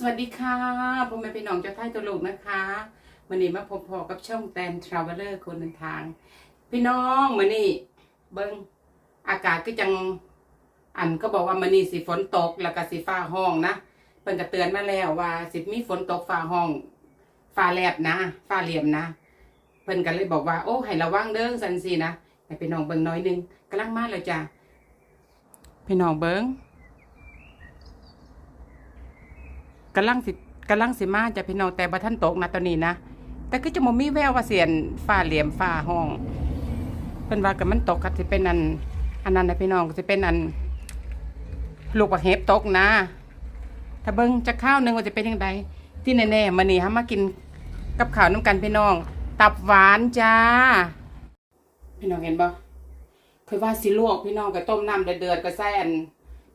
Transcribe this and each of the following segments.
สวัสดีค่ะผมเป็นพี่น้องเจ้าไทยตัวลูกนะคะวันนี้มาพบพอกับช่องแตนทราเวลเลอร์คนเดินทาง พี่น้องวันนี้เบิ้งอากาศก็จังอันก็บอกว่ามันนี่สิฝนตกแล้วก็สิฟ้าห้องนะเพิ่นก็เตือนมาแล้วว่าสิมีฝนตกฟ้าห้องฟ้าแลบนะฟ้าเหลี่ยมนะเพิ่นก็เลยบอกว่า โอ้ให้ระวังเด้อสันสินะให้พี่น้องเบิ่งน้อยนึงกำลังมาเลยจ้ะพี่น้องเบิ่ง กำลังสิกำลังสิมาจะพี่น้องแต่บ่ท่านตกนะตอนนี้นะแต่ก็จะบ่มีแววว่าเสียนฟ้าเหลี่ยมฟ้าห้องเพิ่นว่าก็มันตกก็สิเป็นอัน อันนั้นนะพี่น้องก็สิเป็นอัน ลูกบักเห็บตกนะ ถ้าเบิ่งจะข้าวหนึ่งว่าจะเป็นยังไงที่แน่ๆมื้อนี้เฮามากินกับข้าวน้ำกันพี่น้อง ตับหวานจ้า พี่น้องเห็นบ่เคยว่าสิลวกพี่น้องก็ต้มน้ำเดือดๆก็ใส่อัน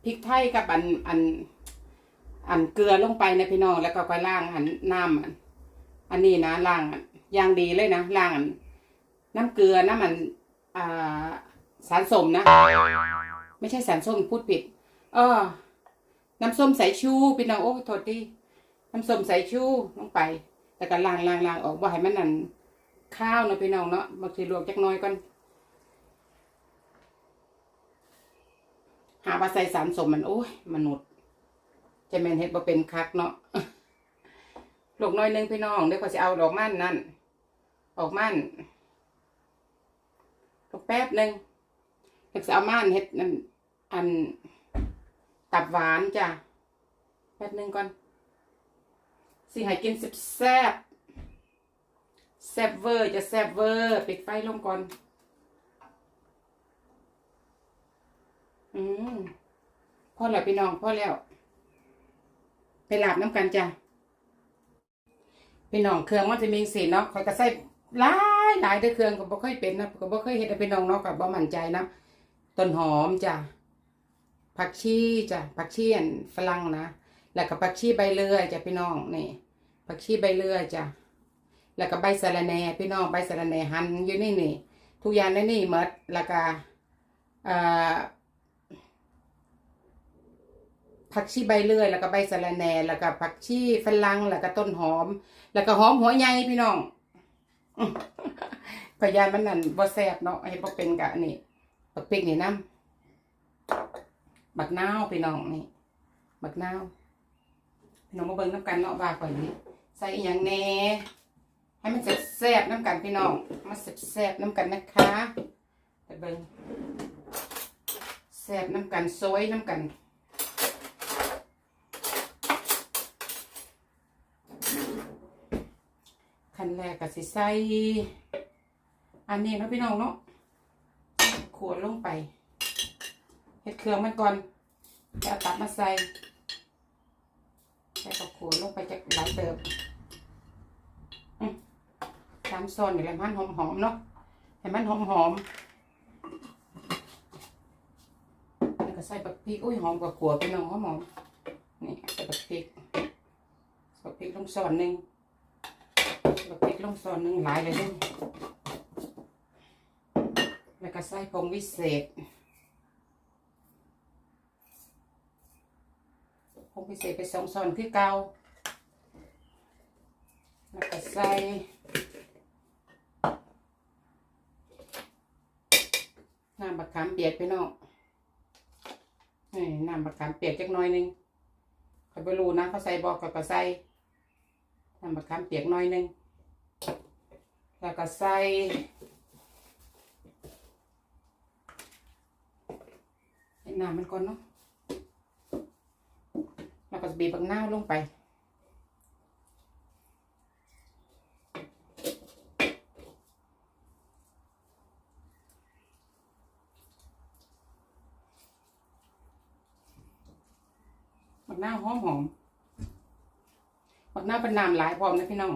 พริกไทยกับอันอัน อันเกลือลงไปนะพี่น้องแล้วก็ไปล้างอันน้ำอันอันนี้นะล้างอันอย่างดีเลยนะล้างอันน้ำเกลือน้ำมันอ่าสารส้มนะ ไม่ใช่สารส้มพูดผิดเออน้ำส้มสายชูพี่น้องโอ้โทษดีน้ำส้มสายชูลงไปแล้วก็ล้างล้างล้างออกว่าให้มันนั่นข้าวเนาะพี่น้องเนาะบางทีลวกจักน้อยก่อนหาว่าใส่สารส้มมันโอ้ยมนุษย์ จะแมนเฮ็ดบ่เป็นคักเนาะลูกน้อยหนึงพี่น้องเดี๋ยวก็สิเอาดอกมันนั่นออกมันลูกแป๊บหนึงเดี๋ยวสิเอามันเฮ็ดนั่นอันตับหวานจ้ะแป๊บหนึงก่อนสิให้กินแซ่บแซ่บเวอร์จะแซ่บเวอร์ปิดไฟลงก่อน อืมพอแล้วพี่น้องพอแล้ว ไปหลับน้ำกันจ้ะพี่น้องเครื่องมันจะมีสีเนาะคอยก็ใส่หลายหลายเด้อเครื่องก็บ่เคยเป็นนะก็บ่เคยเฮ็ดให้พี่น้องเนาะก็บ่มั่นใจนะต้นหอมจ้ะผักชีจ้ะผักชีอันฝรั่งนะแล้วก็ผักชีใบเลื่อยจ้ะพี่น้องนี่ผักชีใบเลื่อยจ้ะแล้วก็ใบสะระแหน่พี่น้องใบสะระแหน่หั่นอยู่นี่นี่ทุกอย่างในนี่หมดแล้วก็เอ่อ ผักชีใบเลื่อย แล้วก็ใบสะระแหน่แล้วก็ผักชีฝรั่งแล้วก็ต้นหอม แล้วก็หอมหัวใหญ่พี่น้องอื้อก็ยานมันนั่นบ่แซ่บเนาะให้บ่เป็นกะนี่บักพริกนี่น้ำบักนาวพี่น้องนี่บักนาวพี่น้องมาเบิ่งน้ำกันเนาะว่าก่อนนี้ใส่อย่างแหน่ให้มันแซ่บๆน้ำกันพี่น้องมาแซ่บๆน้ำกันนะคะไปเบิ่งแซ่บน้ำกันซอยน้ำกัน แรกก็สิใส่อันนี้เนาะพี่น้องเนาะขวดลงไปเฮ็ดเครื่องมันก่อนแล้วตับมาใส่ใส่กับขวดลงไปจากหลายเติบอืมตามซอนนี่แหละมันหอมๆเนาะให้มันหอมๆแล้วก็ใส่บักพริกอุ้ยหอมกว่าขัวพี่น้องหอมๆนี่ใส่บักพริกใส่บักพริกลงซอนหนึ่ง บักพริกลงซอนหนึ่งหลายเลยเด้อแล้วก็ใส่ผงวิเศษผงวิเศษไปสองซอนคือเก่าแล้วก็ใส่น้ำบักขามเปียกไปน้องนี่น้ำบักขามเปียกจักหน่อยหนึงเขาไปรู้นะเขาใส่บอกก็ใส่น้ำมะขามเปียกหน่อยหนึง แล้วก็ใส่ให้น้ำมันก่อนเนาะแล้วก็บีบบักนาวลงไปบักนาวหอมหอมบักหน้าวเป็นน้ำหลายพร้อมนะพี่น้อง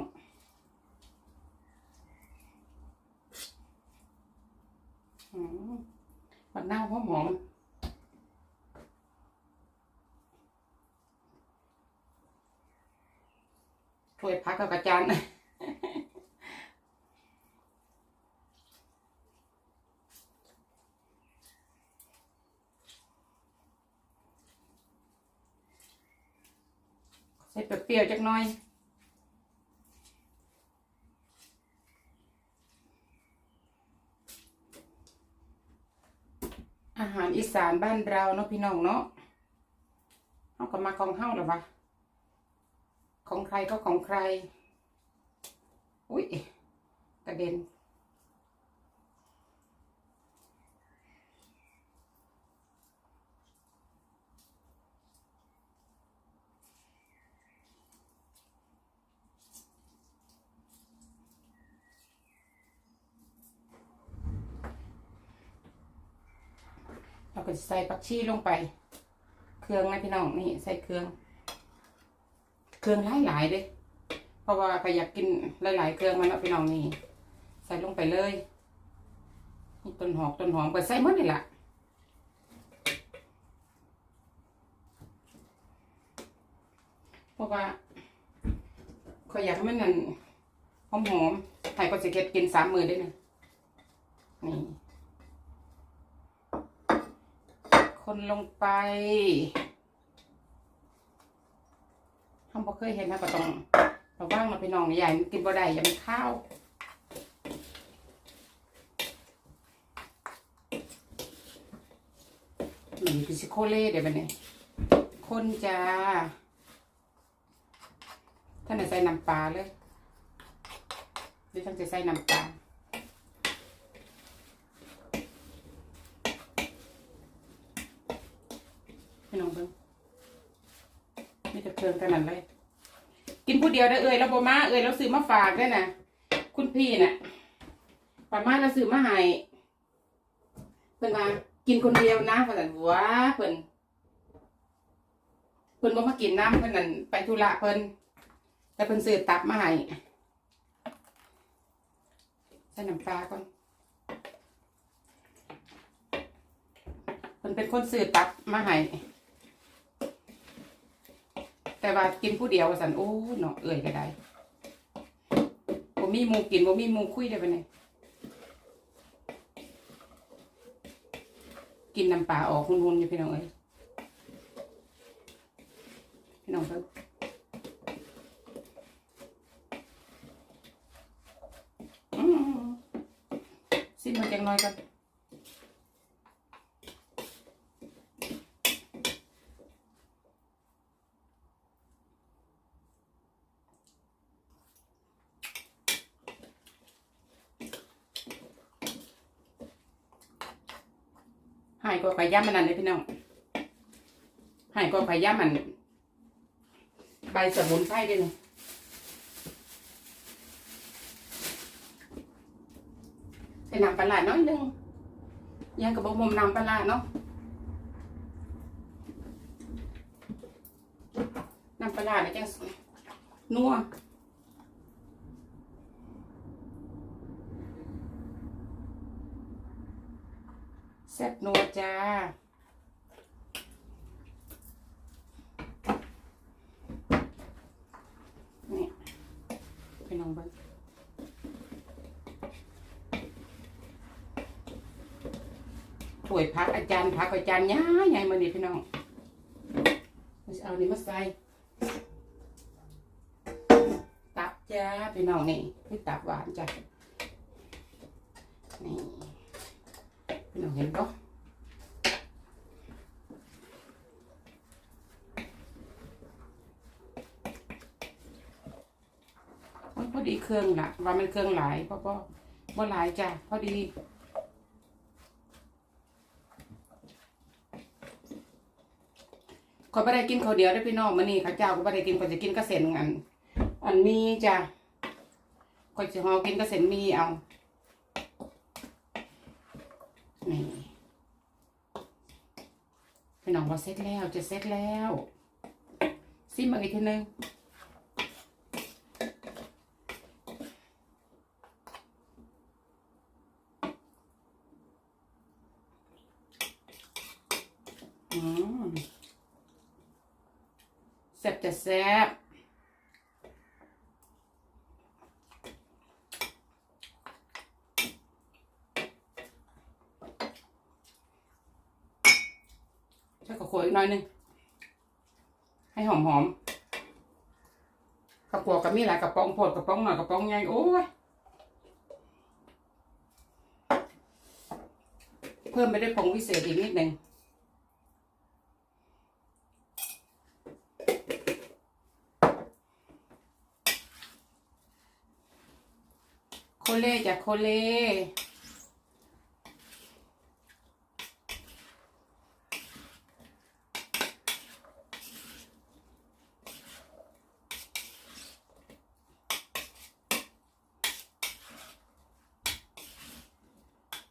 อืม บักหน้าวหอมหอมถ้วยพักกับกระจานใส่เปรี้ยวจักหน่อย อาหารอี สานบ้านเราเนาะพี่น้องเนาะเขาก็มาของเฮาหรอวะของใครก็ของใคร อุ้ยกระเด็น ก็ใส่ผักชีลงไป เครื่องนะพี่น้องนี่ใส่เครื่อง เครื่องหลายๆเลยเพราะว่าใครอยากกินหลายๆ เครื่องมันเนาะพี่น้องนี่ใส่ลงไปเลยนี่ต้นหอกต้นหอมก็ใส่หมดนี่แหละเพราะว่าขอยอยากให้มันนั่นหอมหอมๆให้ก็จะเก็บกินสามมือได้นะนี่ คนลงไปทำบ่เคยเห็นนะก็ต้องระว่างมาไปน้องใหญ่มันกินบ่ได้อย่ามันข้าวนี่คือซิโคเล่เดี๋ยวไปเนี่ยคนจ้าท่านไหนใส่น้ำปลาเลยหรือท่านจะใส่น้ำปลา พี่น้องเบิ่งมีแต่เครื่องกันนั่นเลย กินผู้เดียวได้เอ่ยเราบ่มาเอ่ยเราซื้อมาฝากได้น่ะ คุณพี่น่ะประมาเราซื้อมาให้เพิ่นว่ากินคนเดียวนะเพิ่นว่าว้าเพิ่นเพิ่นบ่มากินน้ำเพิ่นนั่นไปธุระเพิ่นแต่เพิ่นซื้อตับมาให้ใส่น้ำปลาก่อนเพิ่นเป็นคนซื้อตับมาให้ แต่ว่ากินผู้เดียวสันโอ้เนาะเอ่ยก็ได้บ่มีมูกินบ่มีมูคุยได้ปะเนี่ยกินน้ำปลาออกหุ่นๆอยู่พี่น้องเอ้ยพี่น้องเพิ่งอืมสิมันจังน้อยกัน ก็ไก่ย่ามันนั่นเลยพี่น้องหายก็ไก่ย่ามันใบสมุนไพรด้วยนี่ใส่น้ำปลาร้าน้อยหนึงยังกับบะมุมน้ำปลาเนาะน้ำปลาเนี่ยจังนัว แซ่บนัวจ้าเนี่พี่น้องเบิ้งถ้วยพักอาจารย์พักอาจารย์ย้ายใหญ่มานี่พี่น้องเราจะเอานี่มาใส่ตับจ้าพี่น้องนี่นี่ตับหวานจ้ะนี่ พี่น้องเห็นปะพอดีเครื่องละว่ามันเครื่องหลายเพราะว่าบ่หลายจ้ะพอดีขอไม่ได้กินข้าวเดียวได้พี่น้องมื้อนี้ข้าเจ้าก็ไม่ได้กินข้อยจะกินกระเซ็นอันอันมีจ้ะข้อยจะหอกินกระเซ็นมีเอา นี่ พี่น้อง ว่าเสร็จแล้วจะเสร็จแล้วซิมอีกทีนึงอืมแซ่บจะแซ่บใช้กระโขยอีกห น่อยหนึง ให้หอมหอมกระป๋องก็มีหลายกระป๋องโพดกระป๋องหน่อยกระป๋องใหญ่โอ้ยเพิ่มไปด้วยผงวิเศษอีกนิดหนึ่งโคเล่จากโคเล่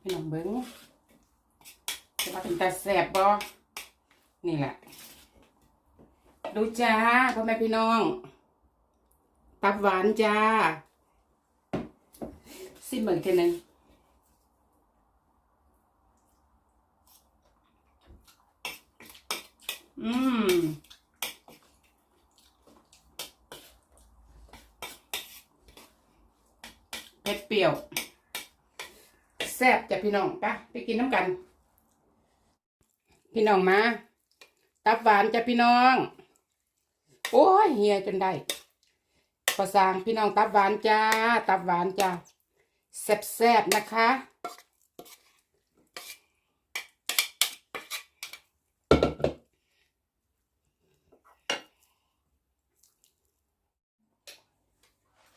พี่น้องเบิ้งจะมาเป็นตาแสบบ่นี่แหละ ดูจ้า พี่น้อง ตับหวานจ้าซิมเหมือนกันนึงอืมเผ็ดเปรี้ยว แซ่บจ้ะพี่น้องปะไปกินน้ำกัน พี่น้องมา ตับหวานจ้ะพี่น้อง โอ้ยเฮียจนได้พอสางพี่น้องตับหวานจ้า ตับหวานจ้าแซ่บๆนะคะ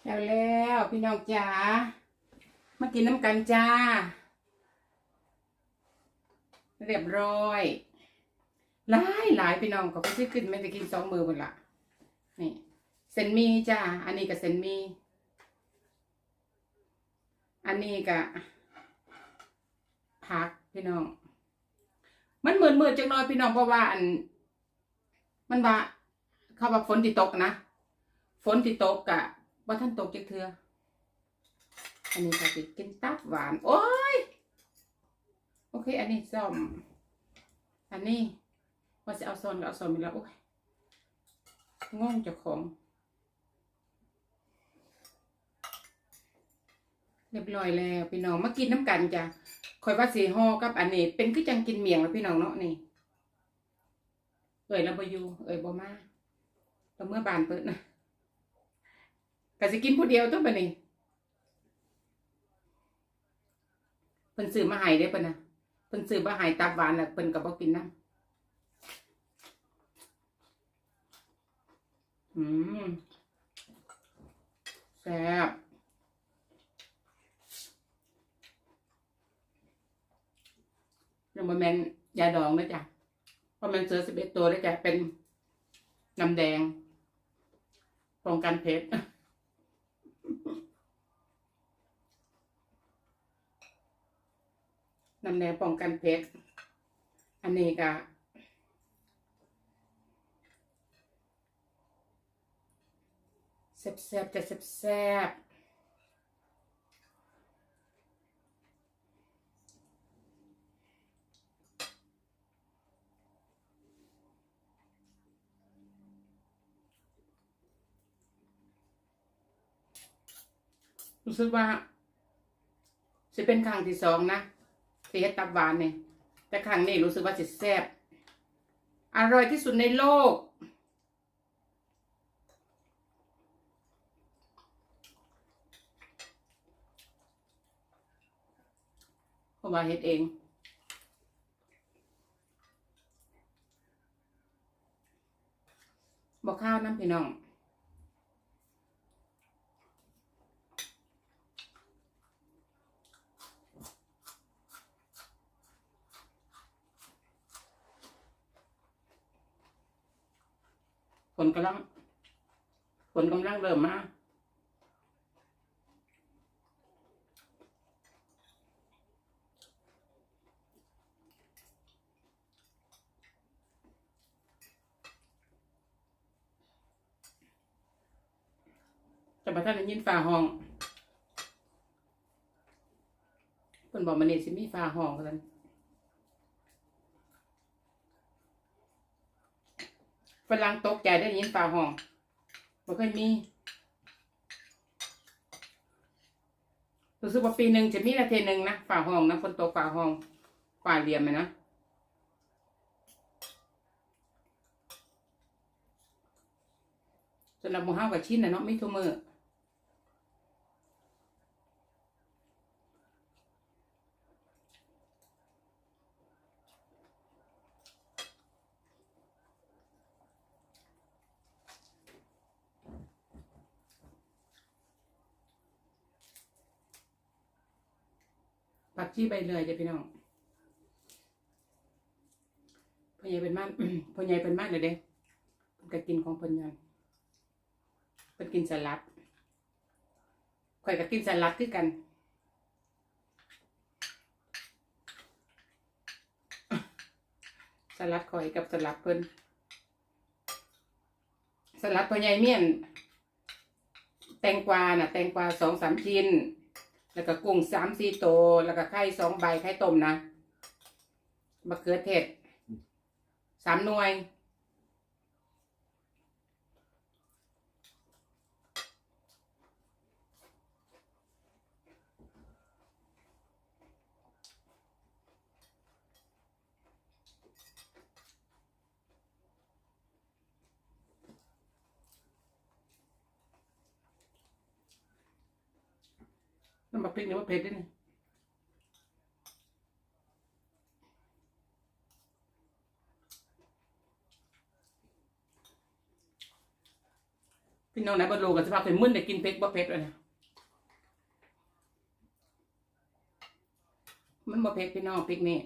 แล้วแล้วพี่น้องจ๋ามากินน้ำกันจ้า เรียบร้อยหลายหลายพี่น้องก็ไปซื้อขึ้นไม่ได้กินสองมือหมดละ นี่เส้นมีจ้า อันนี้กับเส้นมี อันนี้กับผักพี่น้อง มันเหมือนมืดจังเลยพี่น้องเพราะว่าอัน มันว่าเขาว่าฝนติตกนะฝนติตกกะว่าท่านตกจักเทืออันนี้ก็สิกินตับหวาน โอ้ย โอเค อันนี้ซ่อม อันนี้ว่าจะเอาซอนก็เอาซอนไปแล้วโอ้ย งงเจ้าของ เรียบร้อยแล้วพี่น้องมากินน้ำกันจ้ะคอยว่าสีห่อกับอันนี้ เป็นคือจังกินเมียงแล้วพี่น้องเนาะนี่ เอ่ยเราบอยู่เอ่ยบ่มาเราเมื่อบานเปิดนะก็สิกินผู้เดียวตัวบัดนี้เพิ่นซื้อมาให้เด้อเพิ่นน่ะเพิ่นซื้อมาให้ตับหวานแล้วเพิ่นก็บ่กินน้ำ อืมแซ่บยังบ่แมนยาดองเด้อจ้ะเพราะมันเสือ11ตัวเด้จ้ะเป็นน้ำแดงป้องกันเพชรน้ำแดงป้องกันเพชรอันนี้ก็ แซ่บๆจะแซ่บๆรู้สึกว่าจะเป็นครั้งที่สองนะสีเฮ็ดตับหวานเนี่ยแต่ครั้งนี้รู้สึกว่าจะแซ่บอร่อยที่สุดในโลก เพราะว่าเฮ็ดเอง บอกข้าวน้ำพี่น้องฝนกำลังฝนกำลังเริ่มมา จะมาท่านได้ยินฟ้าห้องเพิ่นบอกมันนี่สิมีฟ้าห้องกันฝรั่งตกใจได้ยินฟ้าห้องบ่เคยมีรู้สึกว่าปีหนึ่งจะมีนาทีหนึ่งนะฝ่าห้องนะฝนตกฝ่าห้องฝ่าเหลี่ยมอะนะสำหรับหมูเฮากับชิ้นนะเนาะไม่ทุกมือ ผักชีใบเลยจ้ะพี่น้องพ่อใหญ่เป็นมากพ่อใหญ่เป็นมากเลยเด้เพิ่นก็กินของเพิ่นอยังเพิ่นกินสลัดข่อยก็กินสลัดคือกันสลัดข่อยกับสลัดเพิ่นสลัดพ่อใหญ่เมี่ยน แตงกวาน่ะ แตงกวาสองสามชิ้น แล้วก็กุ้งสามสี่โตวแล้วก็ไข่สองใบไข่ต้มนะมะเขือเทศสามหน่วย น้ำบักพริกเนี่ยว่าเผ็ดด้วยนี่พี่น้องไหนบ่รู้กันสภาพเป็นมึนได้กินเผ็ดบ่เผ็ดเลยนะมันบ่เผ็ดพี่น้องพริกนี่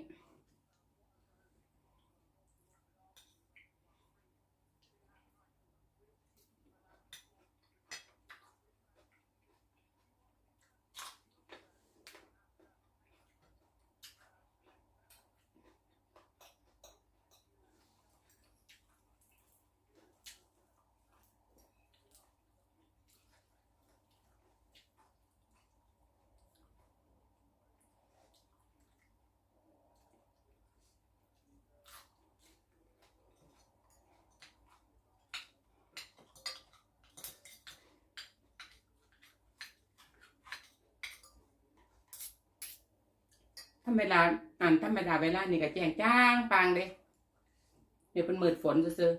รรมดาอ่านธรรมดาเวลานี่ก็แจ้งจ้างปางเด้เดี๋ยวเป็นมืดฝนซื่อ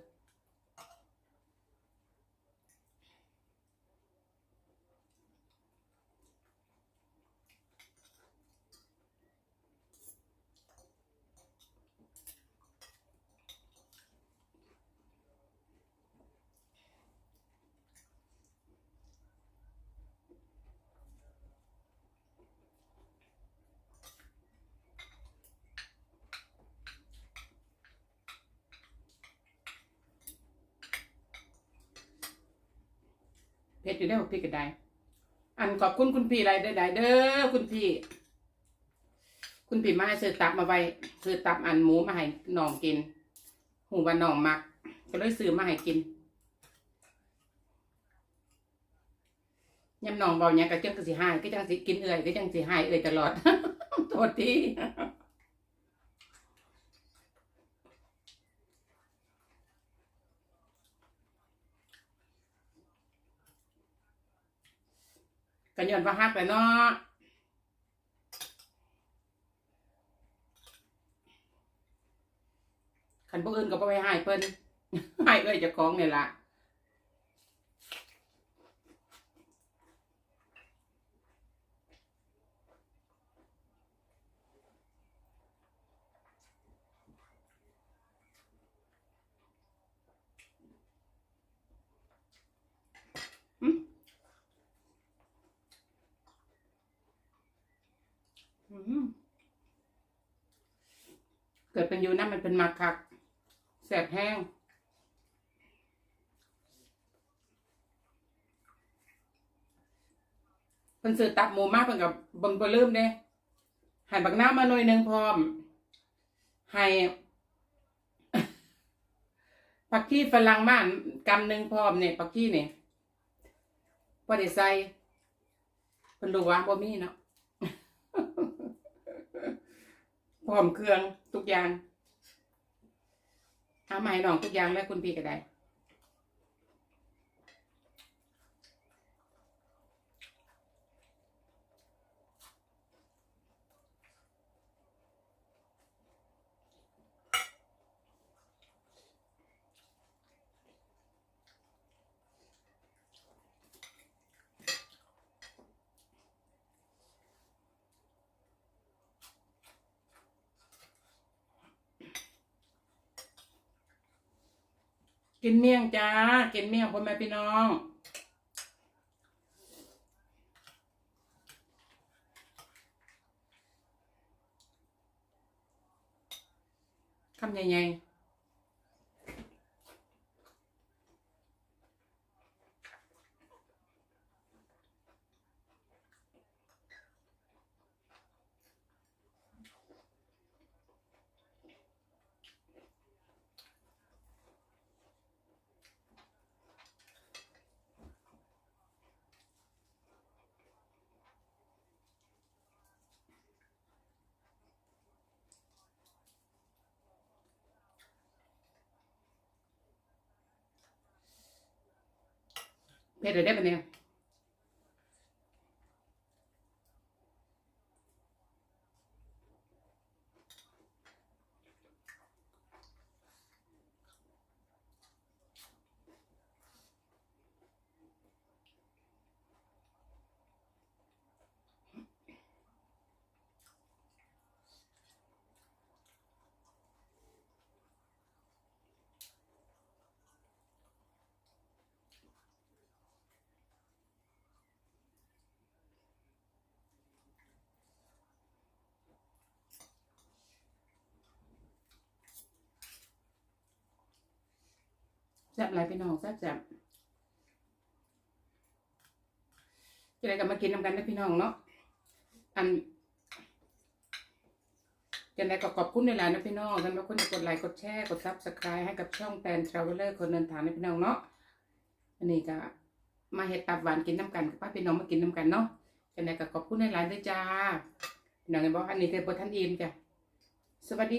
เผ็ดอยู่ได้บ่พริกก็ได้ อันขอบคุณคุณพี่ไรได้ๆเด้อคุณพี่ คุณพี่มาให้ซื้อตับมาไว้ซื้อตับอันหมูมาให้น้องกิน หูว่าน้องมัก ก็เลยซื้อมาให้กินยำน้องเบาเนี่ยก็จังก็สิหายก็จังสิกินเอื่อยก็จังสิหายเอื่อยตลอด โทษที ย้อนว่าฮักแหละเนาะขันพวกอื่นก็บ่ไปหายเพิ่นหายเอ้ยจะคล้องเนี่ยละ อืม เกิดเป็นยูนะมันเป็นมาคักแสบแห้ง เป็นสื่อตับหมูมากเป็นกับบังเบอเริ่มเด้หั่นบักน้ำมาหน่อยหนึ่งพร้อม ให้ผักชีฝรั่งมากกำหนึ่งพร้อมเนี่ยผักชีเนี่ยพอได้ใส่เป็นรู้ว่าบ่มีเนาะ พร้อมเครื่องทุกอย่างเอามาให้น้องทุกอย่างแล้วคุณพี่ก็ได้ กินเมี่ยงจ้า กินเมี่ยงพ่อแม่พี่น้องคำใหญ่ๆ เผ็ดเลยได้ปะเนี่ย แซ่บหลายพี่น้องแซ่บแซ่บจะได้กลับมากินน้ำกันนะพี่น้องเนาะอันจะได้ก็ขอบคุณในหลายนะพี่น้องกันว่าคนจะกดไลค์กดแชร์กดซับสไครต์ให้กับช่องแตนทราเวลเลอร์คนเดินทางนะพี่น้องเนาะอันนี้ก็มาเห็ดตับหวานกินน้ำกันกับป้าพี่น้องมากินน้ำกันเนาะจะได้ก็ขอบคุณในหลายด้วยจ้าพี่น้องกันบอกอันนี้คือโปรทันอิ่มจ้ะสวัสดี